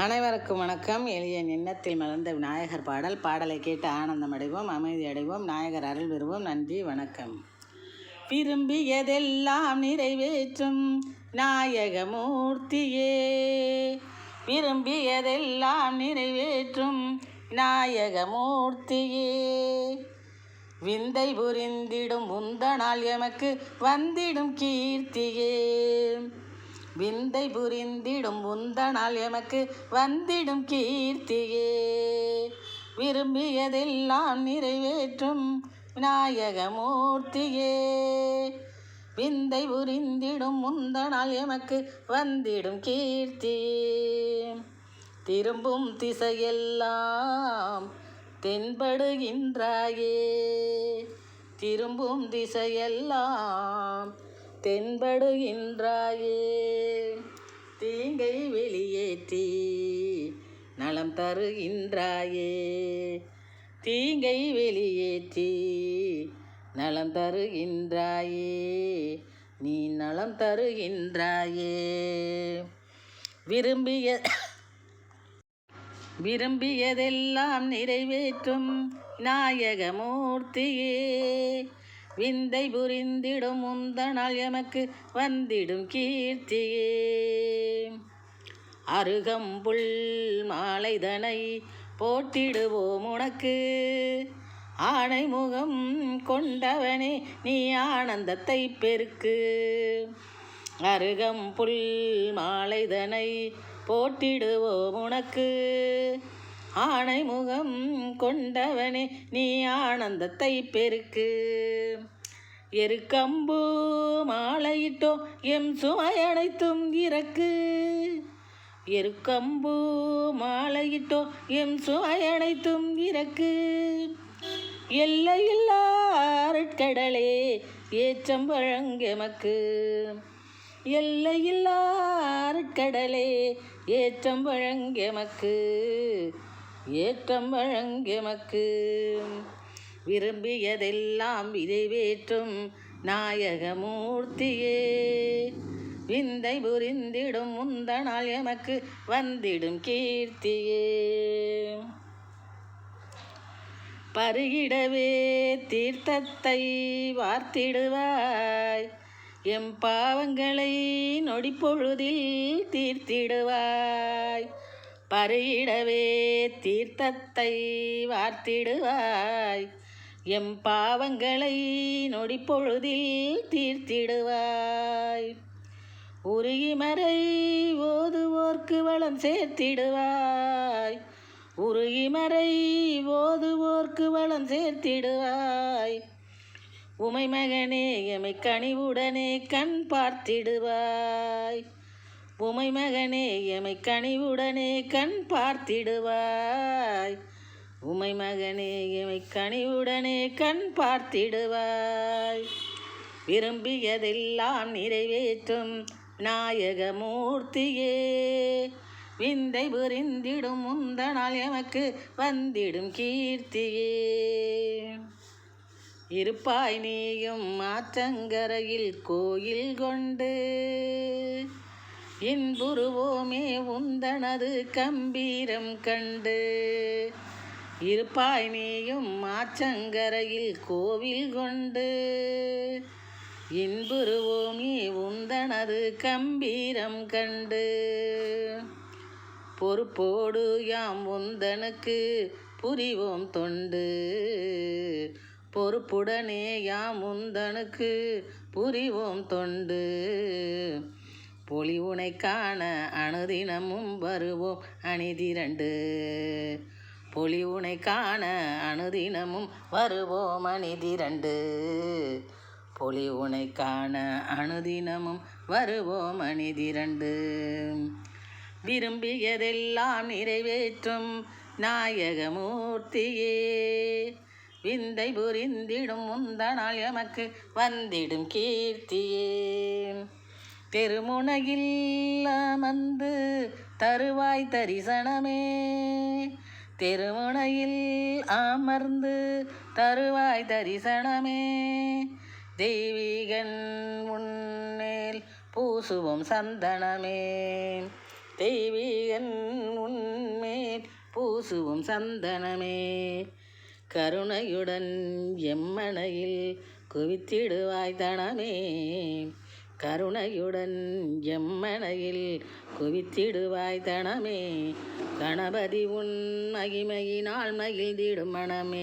அனைவருக்கும் வணக்கம். எளிய எண்ணத்தில் மலர்ந்த விநாயகர் பாடல். பாடலை கேட்டு ஆனந்தம் அடைவோம் அமைதி அடைவோம் நாயகர் அருள் பெறுவோம். நன்றி வணக்கம். விரும்பியதெல்லாம் நிறைவேற்றும் நாயகமூர்த்தியே. விரும்பியதெல்லாம் நிறைவேற்றும் நாயகமூர்த்தியே. விந்தை புரிந்திடும் உந்தனால் எமக்கு வந்திடும் கீர்த்தியே. விந்தை புரிந்திடும் உந்தனால் எமக்கு வந்திடும் கீர்த்தியே. விரும்பியதெல்லாம் நிறைவேற்றும் விநாயகமூர்த்தியே. விந்தை புரிந்திடும் முந்தனால் எமக்கு வந்திடும் கீர்த்தி. திரும்பும் திசையெல்லாம் தென்படுகின்றாயே. திரும்பும் திசையெல்லாம் தென்படுகின்றாயே. தீங்கை வெளியேற்றி நலம் தருகின்றாயே. தீங்கை வெளியேற்றி நலம் தருகின்றாயே. நீ நலம் தருகின்றாயே. விரும்பிய விரும்பியதெல்லாம் நிறைவேற்றும் நாயகமூர்த்தியே. விந்தை புரிந்திடும் முந்தனால் எமக்கு வந்திடும் கீர்த்தியே அருகம்புல் மாலைதனை போட்டிடுவோம் உனக்கு. ஆணை முகம் கொண்டவனே நீ ஆனந்தத்தை பெருக்கு. அருகம்புல் மாலைதனை போட்டிடுவோம் உனக்கு. ஆணை முகம் கொண்டவனே நீ ஆனந்தத்தை பெருக்கு. எருக்கம்பு மாலையிட்டோ எம் சுமை அனைத்தும் இறக்கு. எருக்கம்பு மாலையிட்டோ எம் சுமை அனைத்தும் இறக்கு. எல்லையில்லா அருட்கடலே ஏற்றம் வழங்கெமக்கு. எல்லையில்லா அருட்கடலே ஏற்றம் வழங்கெமக்கு. ஏற்றம் வழங்கெமக்கு விரும்பியதெல்லாம் நிறைவேற்றும் நாயகமூர்த்தியே. விந்தை புரிந்திடும் முந்தனால் எமக்கு வந்திடும் கீர்த்தியே. பருகிடவே தீர்த்தத்தை வார்த்திடுவாய். எம் பாவங்களை நொடிப்பொழுதில் தீர்த்திடுவாய். பருகிடவே தீர்த்தத்தை வார்த்திடுவாய். எம் பாவங்களை நொடிப்பொழுதில் தீர்த்திடுவாய். உருகிமறை ஓதுவோர்க்கு வளம் சேர்த்திடுவாய். உருகிமறை ஓதுவோர்க்கு வளம் சேர்த்திடுவாய். உமை மகனே எமை கனிவுடனே கண் பார்த்திடுவாய். உமை மகனே எமை கனிவுடனே கண் பார்த்திடுவாய். உமை மகனே எமை கனிவுடனே கண் பார்த்திடுவாய். விரும்பியதெல்லாம் நிறைவேற்றும் நாயகமூர்த்தியே. விந்தை புரிந்திடும் முந்தனால் எமக்கு வந்திடும் கீர்த்தியே. இருப்பாய் நீயும் மாற்றங்கரையில் கோயில் கொண்டு இன்புருவோமே உந்தனது கம்பீரம் கண்டு. இருப்பாய் நீயும் மாச்சங்கரையில் கோவில் கொண்டு. இன்புருவோமே உந்தனது கம்பீரம் கண்டு. பொறுப்போடு யாம் உந்தனுக்கு புரிவோம் தொண்டு. பொறுப்புடனே யாம் உந்தனுக்கு புரிவோம் தொண்டு. பொலிவுனை காண அணுதினமும் வருவோம். அணிதிரண்டு. பொலிவுனை காண அணுதினமும் வருவோம். அணிதிரண்டு. பொலிவுனை காண அணுதினமும் வருவோம். அணிதிரண்டு. விரும்பியதெல்லாம் நிறைவேற்றும் நாயகமூர்த்தியே. விந்தை புரிந்திடும் முந்தனால் எமக்கு வந்திடும் கீர்த்தியே. தெருமுனையில் அமர்ந்து தருவாய் தரிசனமே. தெருமுனையில் அமர்ந்து தருவாய் தரிசனமே. தெய்வீகன் உன்னேல் பூசுவோம் சந்தனமே. தெய்வீகன் உன்மேல் பூசுவோம் சந்தனமே. கருணையுடன் எம்மனையில் குவித்திடுவாய் தனமே. கருணையுடன் எம்மனையில் குவித்திடுவாய் தனமே. கணபதி உன் மகிமையினால் மகிழ்ந்திடும் மனமே.